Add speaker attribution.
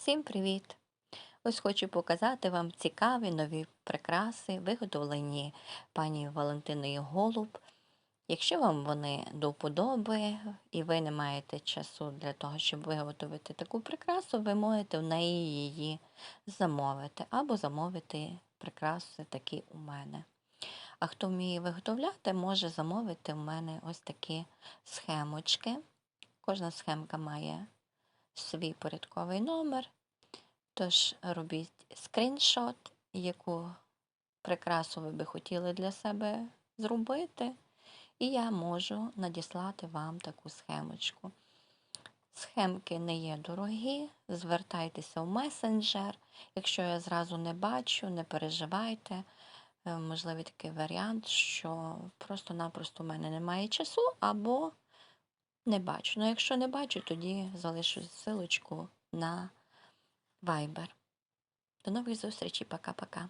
Speaker 1: Всім привіт! Ось хочу показати вам цікаві нові прикраси, виготовлені пані Валентиною Голуб. Якщо вам вони до вподоби і ви не маєте часу для того, щоб виготовити таку прикрасу, ви можете в неї її замовити або замовити прикраси такі у мене. А хто вміє виготовляти, може замовити в мене ось такі схемочки. Кожна схемка має свій порядковий номер. Тож робіть скріншот, яку прикрасу ви би хотіли для себе зробити, і я можу надіслати вам таку схемочку. Схемки не є дорогі, звертайтеся в месенджер. Якщо я зразу не бачу, не переживайте. Е, Можливий такий варіант, що просто-напросто в мене немає часу або не бачу. Ну, якщо не бачу, тоді залишу силочку на Viber. До нових зустрічей. Пока-пока.